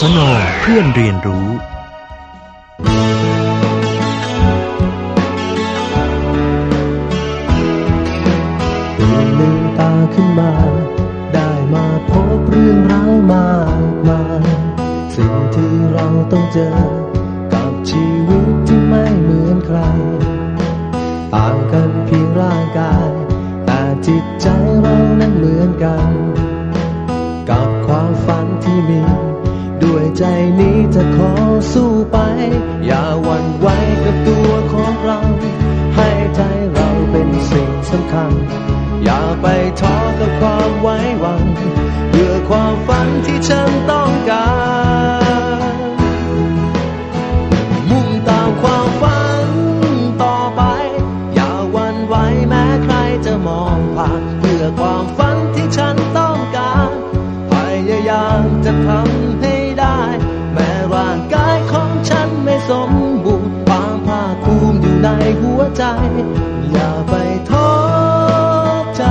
สนเพื่อนเรียนรู้ตื่นลืมตาขึ้นมา ได้มาพบเรื่องร้ายมากมายสิ่งที่เราต้องเจอ ตัวของเรา ให้ใจเราเป็นสิ่งสำคัญ อย่าไปท้อกับความไว้วางเพื่อความฝันที่ฉันต้องการ ในหัวใจ อย่าไปท้อใจ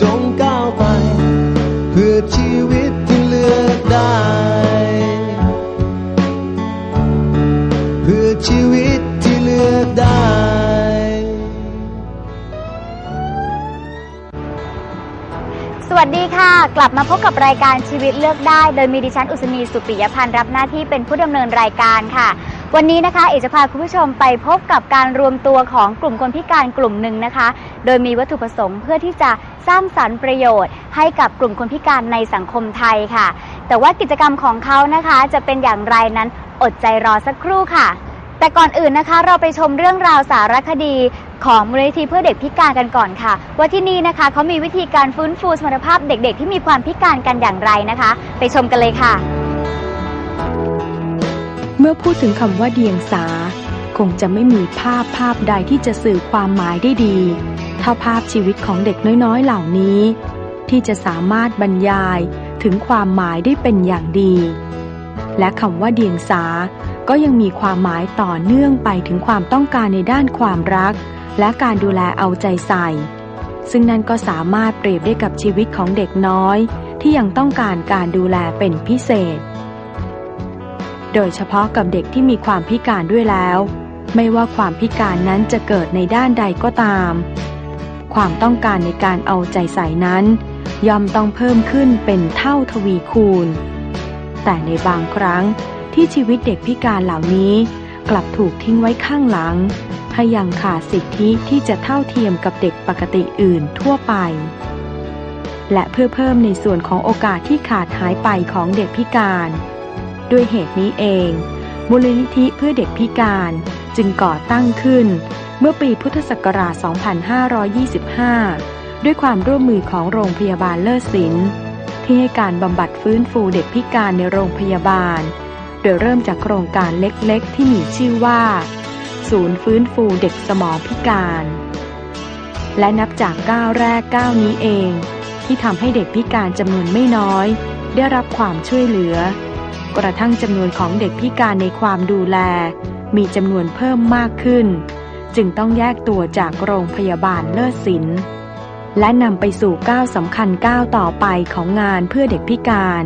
จงก้าวไป เพื่อชีวิตที่เลือกได้ เพื่อชีวิตที่เลือกได้สวัสดีค่ะ กลับมาพบกับรายการชีวิตเลือกได้ โดยมีดิฉันอุศนีสุปิยพันธ์รับหน้าที่เป็นผู้ดำเนินรายการค่ะ วันนี้นะคะ เอกจะพาคุณผู้ชมไปพบกับการรวมตัวของกลุ่มคนพิการกลุ่มหนึ่งนะคะ โดยมีวัตถุประสงค์เพื่อที่จะสร้างสรรค์ประโยชน์ ให้กับกลุ่มคนพิการในสังคมไทยค่ะ แต่ว่ากิจกรรมของเขานะคะ จะเป็นอย่างไรนั้นอดใจรอสักครู่ค่ะ แต่ก่อนอื่นนะคะ เราไปชมเรื่องราวสารคดีของมูลนิธิเพื่อเด็กพิการกันก่อนค่ะ ว่าที่นี่นะคะเขามีวิธีการฟื้นฟูสมรรถภาพเด็ก ๆ ที่มีความพิการกันอย่างไรนะคะ ไปชมกันเลยค่ะ เมื่อพูดถึงคำว่าเดียงสา คงจะไม่มีภาพภาพใดที่จะสื่อความหมายได้ดีเท่าภาพชีวิตของเด็กน้อยๆเหล่านี้ ที่จะสามารถบรรยายถึงความหมายได้เป็นอย่างดี และคำว่าเดียงสา ก็ยังมีความหมายต่อเนื่องไปถึงความต้องการในด้านความรัก และการดูแลเอาใจใส่ ซึ่งนั่นก็สามารถเปรียบได้กับชีวิตของเด็กน้อย ที่ยังต้องการการดูแลเป็นพิเศษ โดยเฉพาะกับเด็กที่มีความพิการด้วยแล้ว ไม่ว่าความพิการนั้นจะเกิดในด้านใดก็ตาม ความต้องการในการเอาใจใส่นั้น ย่อมต้องเพิ่มขึ้นเป็นเท่าทวีคูณ แต่ในบางครั้งที่ชีวิตเด็กพิการเหล่านี้กลับถูกทิ้งไว้ข้างหลังให้ยังขาดสิทธิที่จะเท่าเทียมกับเด็กปกติอื่นทั่วไป และเพื่อเพิ่มในส่วนของโอกาสที่ขาดหายไปของเด็กพิการ ด้วยเหตุนี้เอง มูลนิธิเพื่อเด็กพิการจึงก่อตั้งขึ้น เมื่อปีพุทธศักราช 2525 ด้วยความร่วมมือของโรงพยาบาลเลิศศิลป์ที่ให้การบำบัดฟื้นฟูเด็กพิการในโรงพยาบาล โดยเริ่มจากโครงการเล็กๆ ที่มีชื่อว่า ศูนย์ฟื้นฟูเด็กสมองพิการ และนับจากก้าวแรกก้าวนี้เอง ที่ทำให้เด็กพิการจำนวนไม่น้อย ได้รับความช่วยเหลือ กระทั่งจำนวนของเด็กพิการในความดูแล มีจำนวนเพิ่มมากขึ้น จึงต้องแยกตัวจากโรงพยาบาลเลิศศิลป์และนำไปสู่ก้าวสำคัญก้าวต่อไปของงานเพื่อเด็กพิการ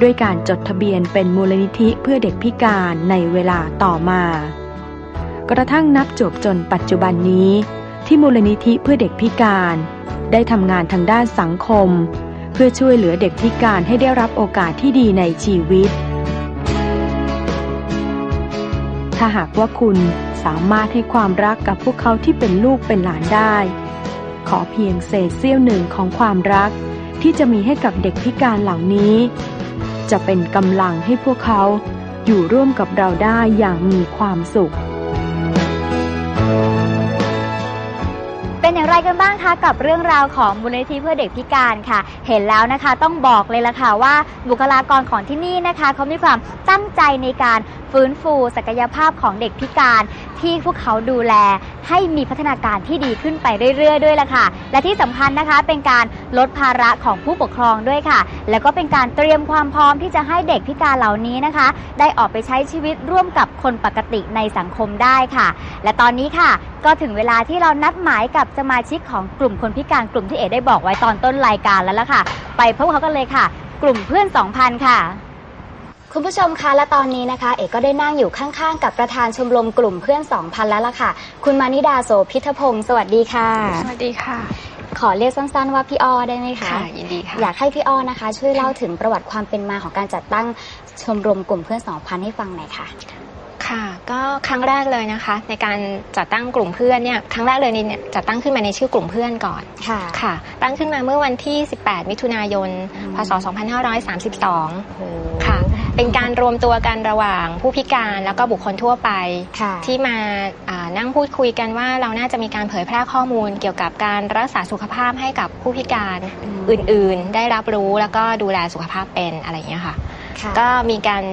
ด้วยการจดทะเบียนเป็นมูลนิธิเพื่อเด็กพิการในเวลาต่อมา กระทั่งนับจบจนปัจจุบันนี้ ที่มูลนิธิเพื่อเด็กพิการ ได้ทำงานทางด้านสังคม เพื่อช่วยเหลือเด็กพิการให้ได้รับโอกาสที่ดีในชีวิต ถ้าหากว่าคุณสามารถให้ความรักกับพวกเขาที่เป็นลูกเป็นหลานได้ ขอเพียงเศษเสี้ยวหนึ่งของความรักที่จะมีให้กับเด็กพิการเหล่านี้ จะเป็นกำลังให้พวกเขาอยู่ร่วมกับเราได้อย่างมีความสุข นบ้างคะกับเรื่องราวของมูลนิธิเพื่อเด็กพิการค่ะ เห็นแล้วนะคะต้องบอกเลยละค่ะว่าบุคลากรของที่นี่นะคะเขามีความตั้งใจในการฟื้นฟูศักยภาพของเด็กพิการ ที่พวกเขาดูแลให้มีพัฒนาการที่ดีขึ้นไปเรื่อยๆ ด้วยล่ะค่ะ และที่สำคัญนะคะเป็นการลดภาระของผู้ปกครองด้วยค่ะ แล้วก็เป็นการเตรียมความพร้อมที่จะให้เด็กพิการเหล่านี้นะคะ ได้ออกไปใช้ชีวิตร่วมกับคนปกติในสังคมได้ค่ะ และตอนนี้ค่ะ ก็ถึงเวลาที่เรานัดหมายกับสมาชิกของกลุ่มคนพิการกลุ่มที่เอได้บอกไว้ตอนต้นรายการแล้วล่ะค่ะ ไปพบเขากันเลยค่ะ กลุ่มเพื่อน 2,000 ค่ะ คุณผู้ชมคะและตอนนี้นะคะ เอกก็ได้นั่งอยู่ข้างๆ กับประธานชมรมกลุ่มเพื่อน 2,000 แล้วล่ะค่ะ คุณมานิดาโสพิทพงศ์สวัสดีค่ะ สวัสดีค่ะ ขอเรียกสั้นๆว่าพี่อ้อได้ไหมคะค่ะยินดีค่ะ อยากให้พี่อ้อนะคะ ช่วยเล่าถึงประวัติความเป็นมาของการจัดตั้งชมรมกลุ่มเพื่อน 2,000 ให้ฟังหน่อยค่ะ ค่ะ ก็ครั้งแรกเลยนะคะ ในการจัดตั้งกลุ่มเพื่อนเนี่ยครั้งแรกเลยเนี่ยจัดตั้งขึ้นมาในชื่อกลุ่มเพื่อนก่อนค่ะค่ะ ตั้งขึ้นมาเมื่อวันที่ 18 มิถุนายนอืมพศ 2532โอ้ค่ะ เป็นการรวมตัวกันระหว่างผู้พิการแล้วก็บุคคลทั่วไปค่ะที่มาอ่านั่งพูดคุยกันว่าเราน่าจะมีการเผยแพร่ข้อมูล เกี่ยวกับการรักษาสุขภาพให้กับผู้พิการอืมอื่น ๆ ได้รับรู้แล้วก็ดูแลสุขภาพเป็นอะไรอย่างเงี้ยค่ะค่ะก็มีการ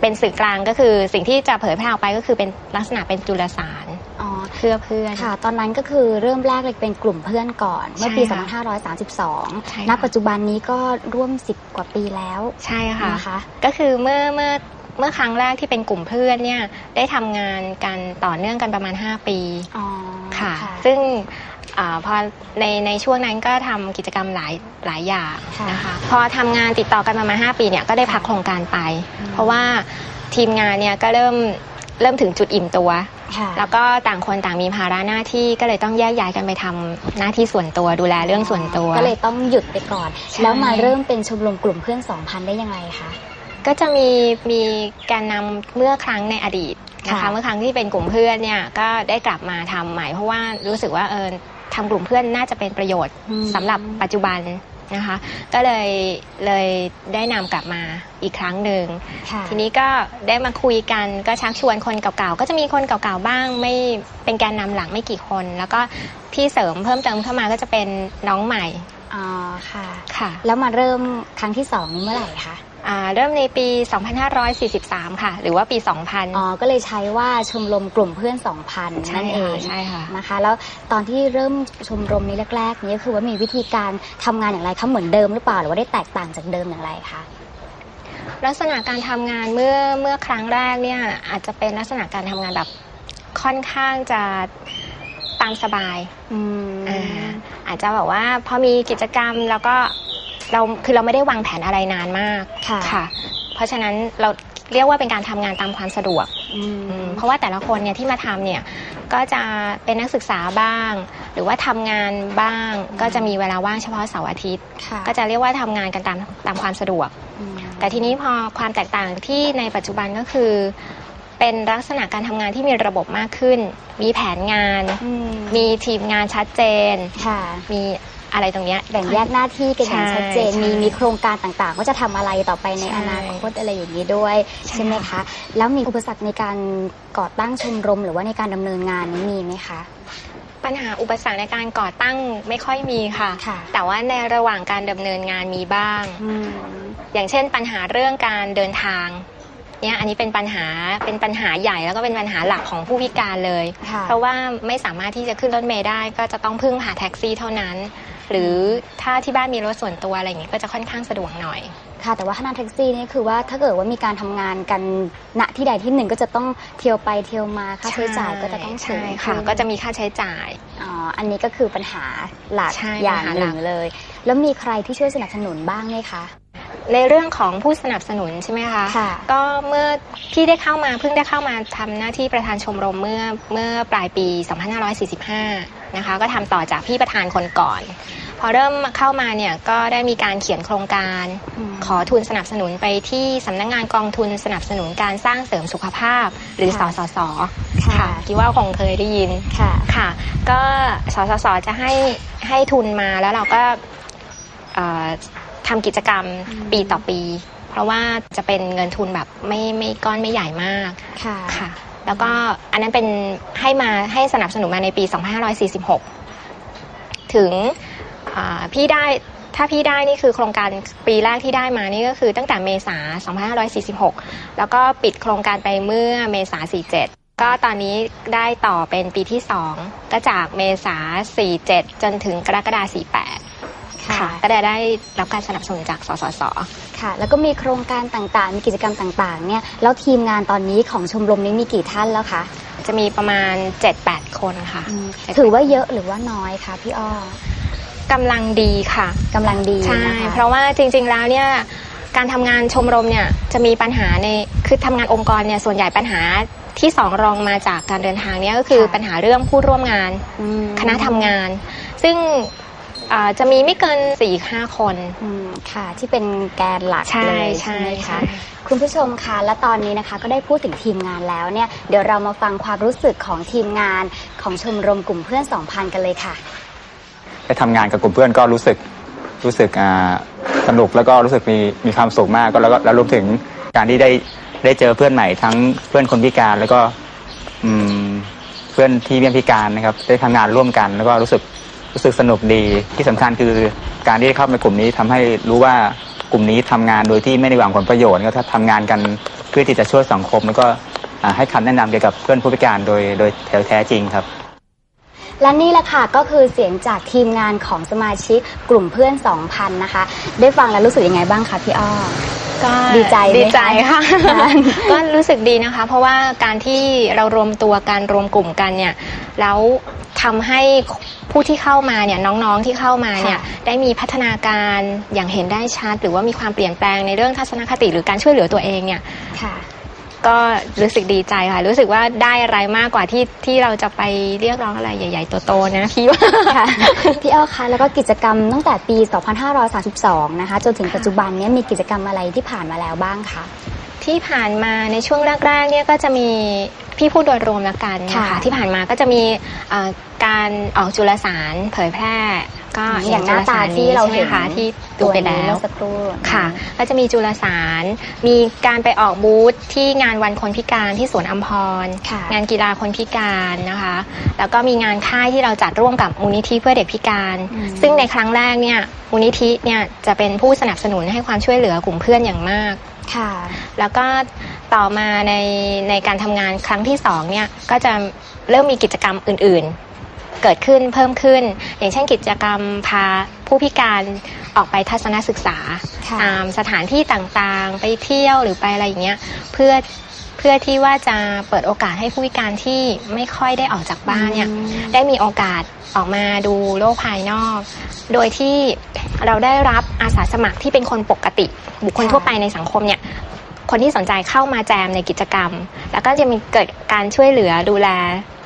เป็นสื่อกลางก็คือสิ่งที่จะเผยแพร่ออกไปก็คือเป็นลักษณะเป็นจุลสารอ๋อ เพื่อเพื่อนค่ะ ตอนนั้นก็คือเริ่มแรกเลยเป็นกลุ่มเพื่อนก่อน เมื่อปี ใช่ค่ะ2532ใช่ค่ะ ณ ปัจจุบันนี้ก็ร่วม 10 กว่าปีแล้วใช่ค่ะ นะคะ ก็คือเมื่อเมื่อเมื่อครั้งแรกที่เป็นกลุ่มเพื่อนเนี่ยได้ทำงานกันต่อเนื่องกันประมาณ 5 ปี อ๋อค่ะ ซึ่งอา พอในในช่วงนั้นก็ทำกิจกรรมหลายหลายอย่างค่ะนะคะพอทำงานติดต่อกันประมาณ5ปีเนี่ยก็ได้พักโครงการไปอืมเพราะว่าทีมงานเนี่ยก็เริ่มเริ่มถึงจุดอิ่มตัว ค่ะ แล้วก็ต่างคนต่างมีภาระหน้าที่ก็เลยต้องแยกย้ายกันไปทำหน้าที่ส่วนตัวดูแลเรื่องส่วนตัว ก็เลยต้องหยุดไปก่อน ใช่ แล้วมาเริ่มเป็นชมรมกลุ่มเพื่อน2,000ได้ยังไงคะ ก็จะมีมีการนำเมื่อครั้งในอดีตนะคะค่ะ เมื่อครั้งที่เป็นกลุ่มเพื่อนเนี่ยก็ได้กลับมาทำใหม่ เพราะว่ารู้สึกว่าเออ ทำกลุ่มเพื่อนน่าจะเป็นประโยชน์อืมสำหรับปัจจุบันนะคะ ก็เลยเลยได้นำกลับมาอีกครั้งหนึ่งค่ะทีนี้ก็ได้มาคุยกันก็ชักชวนคนเก่าๆ ก็จะมีคนเก่าๆบ้าง ไม่เป็นแกนนำหลังไม่กี่คน แล้วก็ที่เสริมเพิ่มเติมเข้ามาก็จะเป็นน้องใหม่อ๋อค่ะค่ะ แล้วมาเริ่มครั้งที่สองนี้เมื่อไหร่คะ อ่าเริ่มในปี 2543 ค่ะ หรือว่าปี 2000 อ๋อ ก็เลยใช้ว่าชมรมกลุ่มเพื่อน 2,000 ใช่นั่นเอค่ะงใช่ค่ะ นะคะ แล้วตอนที่เริ่มชมรมนี้แรกๆนี้ก็คือว่ามีวิธีการทำงานอย่างไรคะเหมือนเดิมหรือเปล่าหรือว่าได้แตกต่างจากเดิมอย่างไรคะ ลักษณะการทำงานเมื่อเมื่อครั้งแรกเนี่ยอาจจะเป็นลักษณะการทำงานแบบค่อนข้างจะตามสบายอืมอ่าอาจจะแบบว่าพอมีกิจกรรมแล้วก็ เราคือเราไม่ได้วางแผนอะไรนานมากค่ะ เพราะฉะนั้นเราเรียกว่าเป็นการทำงานตามความสะดวกอืมอืม เพราะว่าแต่ละคนเนี่ยที่มาทำเนี่ยก็จะเป็นนักศึกษาบ้าง หรือว่าทำงานบ้างก็จะมีเวลาว่างเฉพาะเสาร์อาทิตย์ ค่ะก็จะเรียกว่าทำงานกันตามตามความสะดวก อืมแต่ทีนี้พอความแตกต่างที่ในปัจจุบันก็คือ เป็นลักษณะการทำงานที่มีระบบมากขึ้น มีแผนงาน อืมมีทีมงานชัดเจน ค่ะ มี อะไรตรงเนี้ย แบ่งแยกหน้าที่กันอย่างใช่ชัดเจน ใช่มีมีโครงการต่างๆ ว่าจะทำอะไรต่อไปในใช่อนาคตอะไรอย่างนี้ด้วยใช่ ใช่ไหมคะ แล้วมีอุปสรรคในการก่อตั้งชมรม หรือว่าในการดำเนินงานนี้มีไหมคะ ปัญหาอุปสรรคในการก่อตั้งไม่ค่อยมีค่ะ ค่ะ แต่ว่าในระหว่างการดำเนินงานมีบ้าง อืม อย่างเช่น ปัญหาเรื่องการเดินทางเนี่ยอันนี้เป็นปัญหาเป็นปัญหาใหญ่แล้วก็เป็นปัญหาหลักของผู้พิการเลย ค่ะ เพราะว่าไม่สามารถที่จะขึ้นรถเมล์ได้ก็จะต้องพึ่งพาแท็กซี่เท่านั้น หรือถ้าที่บ้านมีรถส่วนตัวอะไรอย่างนี้ก็จะค่อนข้างสะดวกหน่อย ค่ะแต่ว่าถ้านั่งแท็กซี่นี่คือว่าถ้าเกิดว่ามีการทำงานกันณที่ใดที่หนึ่งก็จะต้องเที่ยวไปเที่ยวมาค่าใช้จ่ายก็จะต้องสูใช่งค่ะ ขึ้นก็จะมีค่าใช้จ่าย อ๋ออันนี้ก็คือปัญหาหลักใช่อย่างปัญหาหหลันึ่ก งเลย แล้วมีใครที่ช่วยสนับสนุนบ้างไหมคะ ในเรื่องของผู้สนับสนุนใช่ไหมคะค่ะ ก็เมื่อที่ได้เข้ามาเพิ่งได้เข้ามาทำหน้าที่ประธานชมรมเมื่อเมื่อปลายปี 2545 นะคะ ก็ทำต่อจากพี่ประธานคนก่อน พอเริ่มเข้ามาเนี่ยก็ได้มีการเขียนโครงการมขอทุนสนับสนุนไปที่สำนักงานกองทุนสนับสนุนการสร้างเสริมสุขภาพ หรือสค่ะสสค่ะค่ะคิดว่าคงเคยได้ยินค่ะค่ะ ก็สสสจะให้ให้ทุนมาแล้วเราก็เอ่อทำกิจกรรมอืมปีต่อปี เพราะว่าจะเป็นเงินทุนแบบไม่ไม่ก้อนไม่ใหญ่มากค่ะค่ะ แล้วก็อันนั้นเป็นให้มาให้สนับสนุนมาในปี 2546 ถึงอ่า พี่ได้ถ้าพี่ได้นี่คือโครงการปีแรกที่ได้มานี่ก็คือตั้งแต่เมษา 2546 แล้วก็ปิดโครงการไปเมื่อเมษา 47 ก็ตอนนี้ได้ต่อเป็นปีที่ 2 ก็จากเมษา 47 จนถึงกรกฎาคม48 ค่ะค่ะก็ได้ได้รับการสนับสนุนจาก สสส ค่ะ แล้วก็มีโครงการต่างๆ มีกิจกรรมต่างๆ เนี่ย แล้วทีมงานตอนนี้ของชมรมนี้มีกี่ท่านแล้วคะ จะมีประมาณ 7-8 คนค่ะอืม7-8ถือว่าเยอะหรือว่าน้อยคะพี่อ้อ กำลังดีค่ะ กำลังดีใช่ นะคะเพราะว่าจริงๆแล้วเนี่ยการทำงานชมรมเนี่ยจะมีปัญหาในคือทำงานองค์กรเนี่ยส่วนใหญ่ปัญหาที่สองรองมาจากการเดินทางเนี่ยก็คือค่ะปัญหาเรื่องผู้ร่วมงาน อืมคณะทำงาน ซึ่งอ่าจะมีไม่เกิน4ี่ห้าคน อืมค่ะ ที่เป็นแกนหลักใช่เลยใช่ใช่ไหมใช่ คะคุณผู้ชมคะและตอนนี้นะคะ ก็ได้พูดถึงทีมงานแล้วเนี่ยเดี๋ยวเรามาฟังความรู้สึกของทีมงานของชมรมกลุ่มเพื่อน 2,000 กันเลยค่ะ ได้ทำงานกับกลุ่มเพื่อนก็รู้สึกรู้สึกอ่าสนุกแล้วก็รู้สึกมีมีความสุขมากก็แล้วก็แล้วรวมถึงการที่ได้ได้เจอเพื่อนใหม่ทั้งเพื่อนคนพิการแล้วก็อืมเพื่อนที่เพียงพิการนะครับ ได้ทำงานร่วมกัน แล้วก็รู้สึกรู้สึกสนุกดีที่สำคัญคือการที่ได้เข้าในกลุ่มนี้ทำให้รู้ว่ากลุ่มนี้ทำงานโดยที่ไม่ได้หวังผลประโยชน์ก็ทำงานกันเพื่อที่จะช่วยสังคม แล้วก็อ่าให้คำแนะนำเกี่ยวกับเพื่อนผู้พิการโดยโดยแท้จริงครับ และนี่แหละค่ะก็คือเสียงจากทีมงานของสมาชิกกลุ่มเพื่อน 2,000 นะคะ ได้ฟังแล้วรู้สึกยังไงบ้างคะพี่อ้อ ก็ดีใจไหมคะดีใจค่ะค่ะก็รู้สึกดีนะคะ เพราะว่าการที่เรารวมตัวกันรวมกลุ่มกันเนี่ยแล้วทำให้ผู้ที่เข้ามาเนี่ยน้องๆที่เข้ามาเนี่ยค่ะได้มีพัฒนาการอย่างเห็นได้ชัด หรือว่ามีความเปลี่ยนแปลงในเรื่องทัศนคติหรือการช่วยเหลือตัวเองเนี่ยค่ะ ก็รู้สึกดีใจค่ะ รู้สึกว่าได้อะไรมากกว่าที่ที่เราจะไปเรียกร้องอะไรใหญ่ ๆ โตๆนะพี่ว่าค่ะพี่อ้อคะแล้วก็กิจกรรมตั้งแต่ปี 2532 นะคะ จนถึงปัจจุบันเนี้มีกิจกรรมอะไรที่ผ่านมาแล้วบ้างคะที่ผ่านมาในช่วงแรกๆเนี่ยก็จะมีพี่พูดโดยรวมแล้วกันนะคะค่ะที่ผ่านมาก็จะมีเอ่อการออกจุลสารเผยแพร่ ก็อย่างหน้าตาจุลสที่เราเห็นใช่ไมคะที่ดูไปแล้วเมื่อสักครู่ค่ะ ก็จะมีจุลสาร มีการไปออกบูธที่งานวันคนพิการที่สวนอัมพรค่ะงานกีฬาคนพิการนะคะ แล้วก็มีงานค่ายที่เราจัดร่วมกับมูลนิธิเพื่อเด็กพิการอืมซึ่งในครั้งแรกเนี่ยมูลนิธิเนี่ยจะเป็นผู้สนับสนุนให้ความช่วยเหลือกลุ่มเพื่อนอย่างมากค่ะแล้วก็ต่อมาในในการทำงานครั้งที่สองเนี่ยก็จะเริ่มมีกิจกรรมอื่น ๆ เกิดขึ้นเพิ่มขึ้น อย่างเช่นกิจกรรมพาผู้พิการออกไปทัศนศึกษาค่ะตามสถานที่ต่างๆ ไปเที่ยวหรือไปอะไรอย่างเงี้ยเพื่อเพื่อที่ว่าจะเปิดโอกาสให้ผู้พิการที่ไม่ค่อยได้ออกจากบ้านเนี่ยอืมได้มีโอกาสออกมาดูโลกภายนอก โดยที่เราได้รับอาสาสมัครที่เป็นคนปกติ บุคคลค่ะทั่วไปในสังคมเนี่ย คนที่สนใจเข้ามาแจมในกิจกรรม แล้วก็จะมีเกิดการช่วยเหลือดูแล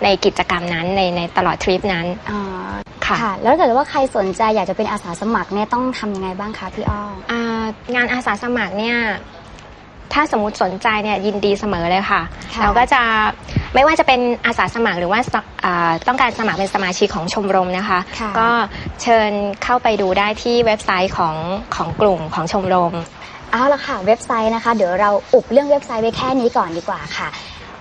ในกิจกรรมนั้นในในตลอดทริปนั้น อ๋อค่ะ ค่ะ แล้วถ้าเกิดว่าใครสนใจอยากจะเป็นอาสาสมัครเนี่ยต้องทำยังไงบ้างคะพี่อ้อ อ่างานอาสาสมัครเนี่ยถ้าสมมติสนใจเนี่ยยินดีเสมอเลยค่ะ ค่ะ เราก็จะไม่ว่าจะเป็นอาสาสมัครหรือว่าสอ่าต้องการสมัครเป็นสมาชิกของชมรมนะคะ ค่ะ ก็เชิญเข้าไปดูได้ที่เว็บไซต์ของของกลุ่มของชมรม เอาละค่ะเว็บไซต์นะคะ เดี๋ยวเราอุบเรื่องเว็บไซต์ไว้แค่นี้ก่อนดีกว่าค่ะ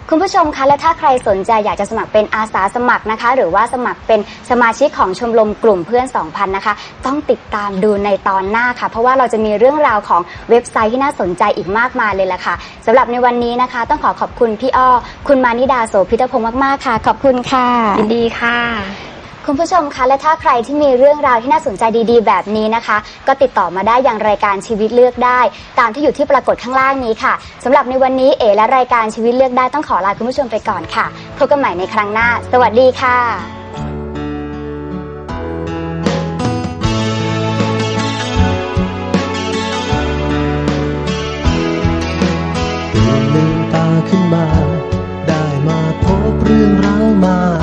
คุณผู้ชมคะและถ้าใครสนใจอยากจะสมัครเป็นอาสาสมัครนะคะ หรือว่าสมัครเป็นสมาชิกของชมรมกลุ่มเพื่อน 2,000 นะคะ ต้องติดตามดูในตอนหน้าค่ะ เพราะว่าเราจะมีเรื่องราวของเว็บไซต์ที่น่าสนใจอีกมากมายเลยล่ะค่ะสำหรับในวันนี้นะคะ ต้องขอขอบคุณพี่อ้อคุณมานิดาโสพิทพงศ์มากๆค่ะ ขอบคุณค่ะยินดีค่ะ คุณผู้ชมคะและถ้าใครที่มีเรื่องราวที่น่าสนใจดีๆ แบบนี้นะคะ ก็ติดต่อมาได้อยังรายการชีวิตเลือกได้ ตามที่อยู่ที่ปรากฏข้างล่างนี้ค่ะสำหรับในวันนี้เอและรายการชีวิตเลือกได้ต้องขอลาคุณผู้ชมไปก่อนค่ะพบกันใหม่ในครั้งหน้า สวัสดีค่ะขึ้นมา ได้มาพบเรื่องราวมาก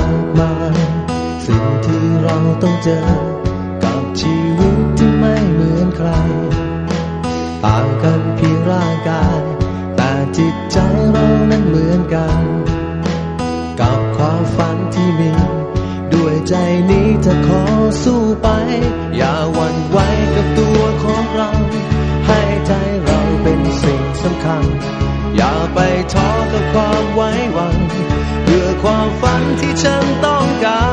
มา ที่เราต้องเจอ กับชีวิตที่ไม่เหมือนใคร ต่างกันเพียงร่างกาย แต่จิตใจเรานั้นเหมือนกัน กับความฝันที่มี ด้วยใจนี้จะขอสู้ไป อย่าหวั่นไหวกับตัวของเรา ให้ใจเราเป็นสิ่งสำคัญ อย่าไปท้อกับความไว้หวังเพื่อความฝันที่ฉันต้องการ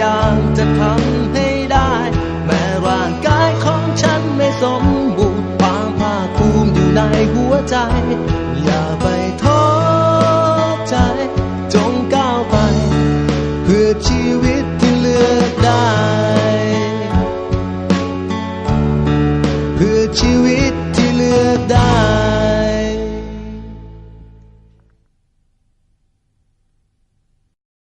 ยายากจะทำ